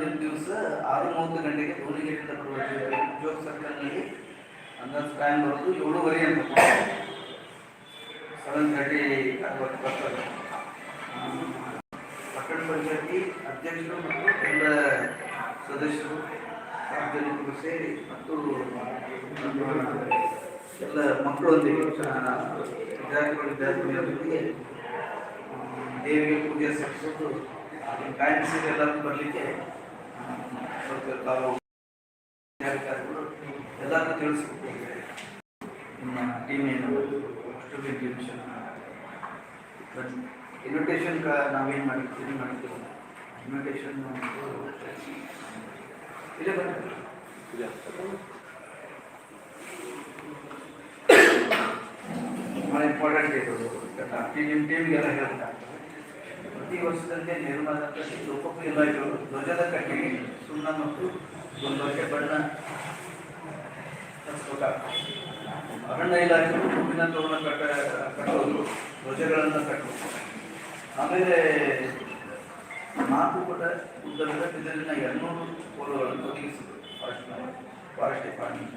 ದಿನ ದಿವಸ ಆರು ಮೂವತ್ತು ಗಂಟೆಗೆ ದಾವಣಗೆರೆಯಿಂದ ಬರುವ ಜೋಗ ಸರ್ಕಲ್ನಲ್ಲಿ ಅಂದಾಜು ಟೈಮ್ ಬರೋದು ಏಳುವರೆ ಅಂತ ಸೆವೆನ್ ಥರ್ಟಿ ಬರ್ತದೆ. ಆ, ಪಟ್ಟಣ ಪಂಚಾಯತಿ ಅಧ್ಯಕ್ಷರು ಮತ್ತು ಎಲ್ಲ ಸದಸ್ಯರು ಸಾರ್ವಜನಿಕರು ಸೇರಿ ಮತ್ತು ಎಲ್ಲ ಮಕ್ಕಳೊಂದಿಗೆ ವಿದ್ಯಾರ್ಥಿಗಳು ವಿದ್ಯಾರ್ಥಿನಿಯರೊಂದಿಗೆ ಆ, ದೇವಿಗೆ ಪೂಜೆ ಸಲ್ಲಿಸೋದು ಗಾಯನ ಎಲ್ಲರೂ ಬರಲಿಕ್ಕೆ ಸ್ವಲ್ಪ ತಾವು ಅಧಿಕಾರಿಗಳು ಎಲ್ಲರೂ ತಿಳಿಸ್ಕೊಟ್ಟಿದ್ದಾರೆ ನಿಮ್ಮ ಟೀಮ್ ಏನು ಅಷ್ಟು ಇನ್ವಿಟೇಷನ್ ಇನ್ವಿಟೇಷನ್ ಕ ನಾವೇನು ಮಾಡಿರ್ತೀವಿ ಮಾಡಿದ್ದೀವಿ ಇನ್ವಿಟೇಷನ್ ಇಲ್ಲೇ ಬನ್ನಿ ಭಾಳ ಇಂಪಾರ್ಟೆಂಟ್ ಇದು ಟೀಮ್ ಟೀಮ್ಗೆಲ್ಲ ಹೇಳ್ತಾರೆ ಪ್ರತಿ ವರ್ಷದಲ್ಲಿ ನಿರ್ಮಾಣದ ಲೋಕೋಪಯೋಗಿ ಇಲಾಖೆಗಳು ಧ್ವಜದ ಕಟ್ಟಿಗೆ ಸುಣ್ಣ ಮತ್ತು ಒಂದು ವರ್ಷ ಬಣ್ಣ ಅರಣ್ಯ ಇಲಾಖೆಗಳು ಹೂವಿನ ತೋರಣ ಕಟ್ಟ, ಕಟ್ಟೋದು, ಧ್ವಜಗಳನ್ನು ಕಟ್ಟೋದು ಆಮೇಲೆ ನಾಲ್ಕು ಪುಟ ಉದ್ದದ ಇದರಿಂದ ಎರಡುನೂರು ಕೋಲುಗಳನ್ನು ಒದಗಿಸಿದ್ರು. Forest forest department.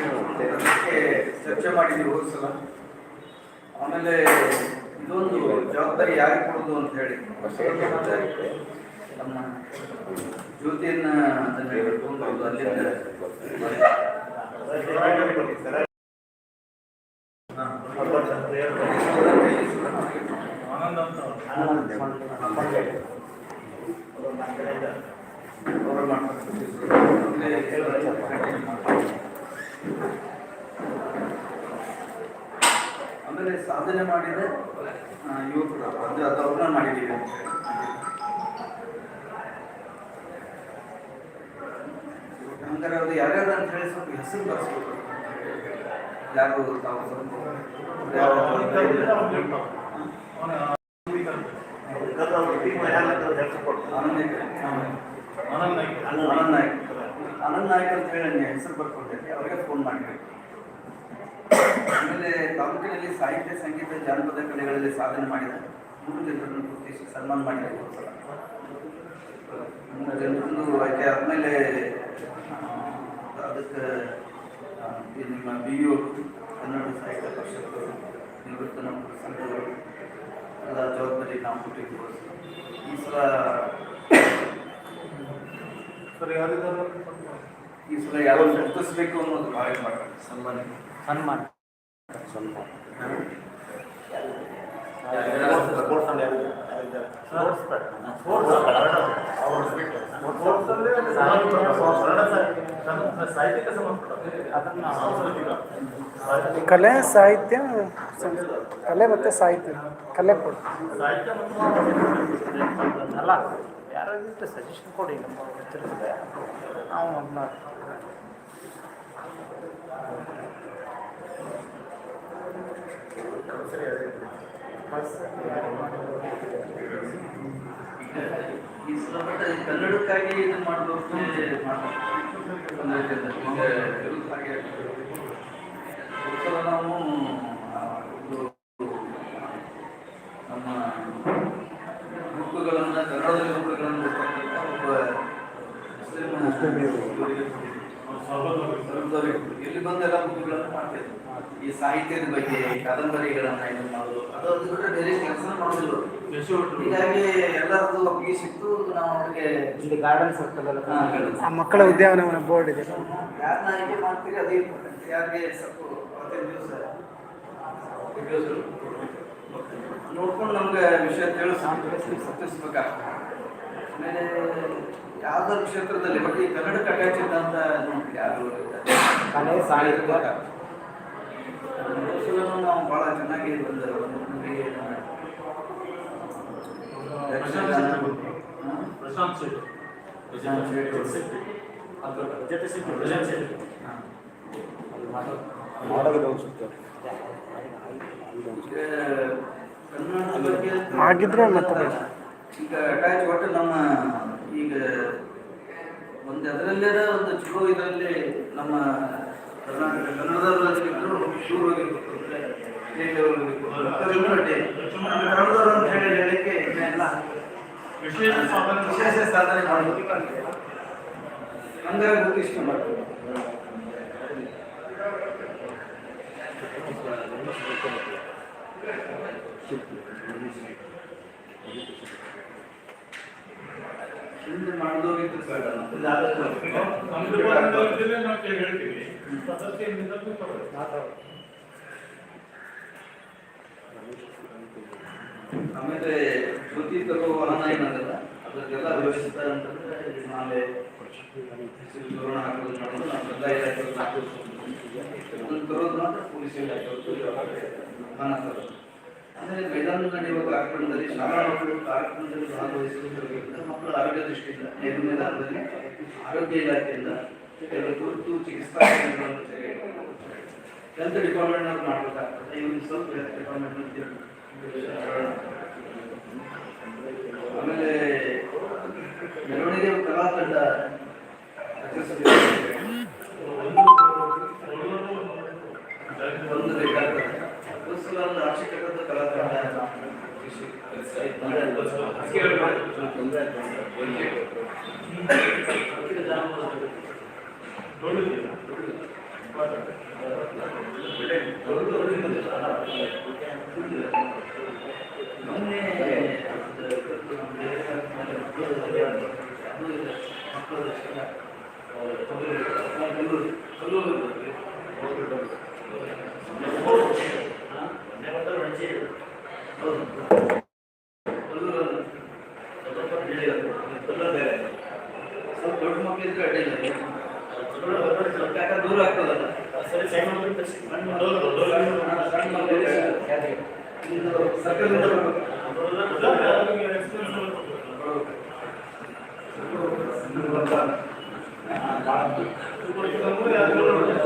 ಗೌರವಿಸುವಂತೆ ಚರ್ಚೆ ಮಾಡಿದ್ದೀವಿ ಹೋದ ಸಲ ಆಮೇಲೆ ಇದೊಂದು ಜವಾಬ್ದಾರಿ ಯಾರಿಗೆ ಕೊಡೋದು ಅಂತ ಹೇಳಿ ನಮ್ಮ ಜ್ಯೋತಿಯನ್ನ ಅದನ್ನ ಹಿಡ್ಕೊಂಡು ಅಲ್ಲಿಂದ ಅವ್ರು ಆಮೇಲೆ ಸಾಧನೆ ಮಾಡಿದ ಯುವಕರು ಅದು ಅದು ಅವ್ರನ್ನ ಮಾಡಿದ್ದೀವಿ ಅಂತ ಹೇಳಿ. ಹಂಗಾರೆ ಅದು ಯಾರ್ಯಾರು ಅಂತ ಹೇಳಿ ಸ್ವಲ್ಪ ಹೆಸರು ಬರ್ಸ್ಬೇಕು ಯಾರು ತಾವು ಸ್ವಲ್ಪ ಆನಂದ್ ನಾಯ್ಕ. ಆನಂದ್ ನಾಯ್ಕ ಆನಂದ್ ನಾಯಕ್ ಅಂತ ಹೇಳಿ ನನ್ನ ಹೆಸರು ಬರ್ಕೊಂಡಿದ್ದೆ ಅವರಿಗೆ ಫೋನ್ ಮಾಡಬೇಕು. ಆಮೇಲೆ ತಾಲೂಕಿನಲ್ಲಿ ಸಾಹಿತ್ಯ, ಸಂಗೀತ, ಜಾನಪದ ಕಲೆಗಳಲ್ಲಿ ಸಾಧನೆ ಮಾಡಿದ ಮೂರು ಜನರನ್ನು ಗುರುತಿಸಿ ಸನ್ಮಾನ ಮಾಡಿದೆ. ಜನರನ್ನು ಆಯ್ಕೆ ಆದಮೇಲೆ ಅದಕ್ಕೆ ನಿಮ್ಮ ಬಿ ಯು ಕನ್ನಡ ಸಾಹಿತ್ಯ ಪರಿಷತ್ತು ನಿವೃತ್ತ ನಮ್ಮ ಸಂಘಗಳು ಎಲ್ಲ ಜವಾಬ್ದಾರಿ ನಾವು ಕೊಟ್ಟಿದ್ದೀವಿ. ಈ ಸಲ ಈ ಸಲ ಯಾರೋ ಗುರುತಿಸ್ಬೇಕು ಅನ್ನೋದು ಭಾಳ ಮಾಡ್ತಾರೆ ಸನ್ಮಾನ ಸನ್ಮಾನ ಕಲೆ ಸಾಹಿತ್ಯ ಕಲೆ ಮತ್ತು ಸಾಹಿತ್ಯ ಕಲೆ ಕೊಡು. ಅಲ್ಲ ಯಾರಾದ್ರೂ ಸಜೆಷನ್ ಕೊಡಿ ನಮ್ಮ ನಾವು ಅದನ್ನ ಈ ಸಲ ಬಟ್ ಕನ್ನಡಕ್ಕಾಗಿ ಇದು ಮಾಡಬೇಕು ಸಲ ನಾವು ನಮ್ಮ ಬುಕ್ಗಳನ್ನು ಕನ್ನಡದಲ್ಲಿ ಬುಕ್ಗಳನ್ನು ಒಬ್ಬ ಸರ್ವದವ್ರು ಇಲ್ಲಿ ಬಂದೆಲ್ಲ ಬುಕ್ಗಳನ್ನು ಮಾಡ್ತಿದ್ರು. ಈ ಸಾಹಿತ್ಯದ ಬಗ್ಗೆ ಕಾದಂಬರಿಗಳನ್ನ ಇದು ಮಾಡೋದು ಅದು ಬಿಟ್ಟರೆ ಬೇರೆ ಕೆಲಸ ಮಾಡಿದ್ರು. ಹೀಗಾಗಿ ಎಲ್ಲರದ್ದು ಒಪ್ಪಿಗೆ ಸಿಕ್ತು ನಾವು ಅವ್ರಿಗೆ ಇಲ್ಲಿ ಗಾರ್ಡನ್ ಸರ್ಕಲ್ ಎಲ್ಲ ಆ ಮಕ್ಕಳ ಉದ್ಯಾನವನ ಬೋರ್ಡ್ ಇದೆ. ಯಾರನ್ನ ಆಯ್ಕೆ ಮಾಡ್ತೀರಿ ಅದೇ. ಯಾರಿಗೆ ಸ್ವಲ್ಪ ಅವತ್ತಿನ ದಿವಸ ನೋಡ್ಕೊಂಡು ನಮ್ಗೆ ವಿಷಯ ತಿಳಿಸ್ಬೇಕಾಗ್ತದೆ ಸತ್ತಿಸ್ಬೇಕಾಗ್ತದೆ ಆಮೇಲೆ ಯಾವ್ದಾದ್ರು ಕ್ಷೇತ್ರದಲ್ಲಿ ಬಟ್ ಈ ಕನ್ನಡ ಅಟ್ಯಾಚ್ ಇದ್ದಂತ ನೋಡ್ರಿ ಯಾರು ಕಲೆ ಸಾಹಿತ್ಯ ವರ್ಷಗಳನ್ನು ನಾವು ಭಾಳ ಚೆನ್ನಾಗಿ ಒಂದು ಪ್ರಶಾಂತ್ ಶೆಟ್ಟಿ ಶೆಟ್ಟಿ. ಜೊತೆ ಶೆಟ್ಟಿ ಮಾತಾಡಿ. ಈಗ ಅಟ್ಯಾಚ್ ಒಟ್ಟು ನಮ್ಮ ಈಗ ಒಂದು ಅದರಲ್ಲೇ ಒಂದು ಚಲೋ ಇದರಲ್ಲಿ ನಮ್ಮ ಕರ್ನಾಟಕ ಕನ್ನಡದವರಾಗಿದ್ರು ಶೂರ್ ಹೋಗಿರ್ಬೇಕು ಅಂದ್ರೆ ಕನ್ನಡದವರು ಅಂತ ಹೇಳಿ ಹೇಳಲಿಕ್ಕೆ ಇದನ್ನೆಲ್ಲ ವಿಶೇಷ ಸಾಧನೆ ವಿಶೇಷ ಸಾಧನೆ ಮಾಡಬೇಕು ಹಿಂದೆ ಮಾಡಿದೋಗಿತ್ತು ಬೇಡ ಹೇಳ್ತೀವಿ. ಆಮೇಲೆ ಜ್ಯೋತಿ ತರುವ ವಾಹನ ಏನದಲ್ಲ ಅದಕ್ಕೆಲ್ಲ ವ್ಯವಸ್ಥಿತ ಅಂತಂದ್ರೆ ನಾಳೆ ತೋರಣ ಹಾಕೋದು ಮಾಡೋದು ತರೋದು ಮಾತ್ರ ಪೊಲೀಸ್ ಇಲಾಖೆ ವಾಹನ ತರೋದು. ಆಮೇಲೆ ಮೈದಾನದಲ್ಲಿ ನಡೆಯುವ ಕಾರ್ಯಕ್ರಮದಲ್ಲಿ ಶಾಲಾ ಮಕ್ಕಳು ಕಾರ್ಯಕ್ರಮದಲ್ಲಿ ಭಾಗವಹಿಸುವುದರಿಂದ ಮಕ್ಕಳ ಆರೋಗ್ಯ ದೃಷ್ಟಿಯಿಂದ ನೇರ ಮೈದಾನದಲ್ಲಿ ಆರೋಗ್ಯ ಇಲಾಖೆಯಿಂದ ಕೆಲವು ತುರ್ತು ಚಿಕಿತ್ಸಾ. ಹೆಲ್ತ್ ಡಿಪಾರ್ಟ್ಮೆಂಟ್ ಮಾಡಬೇಕಾಗ್ತದೆ ಇವ್ರಿಗೆ ಸ್ವಲ್ಪ ಹೆಲ್ತ್ ಡಿಪಾರ್ಟ್ಮೆಂಟ್ ಆಮೇಲೆ ಮೆರವಣಿಗೆ ಕಲಾ ತಂಡ. ಒಂದು ಅದಕ್ಕೋಸ್ಕರ ಒಂದು ಅವಶ್ಯಕತೆ ಕಲಾ ತಂಡ ನೋಡಿದ್ದೀರಾ? ಮೊನ್ನೆ ಸ್ವಲ್ಪ ಸರಿ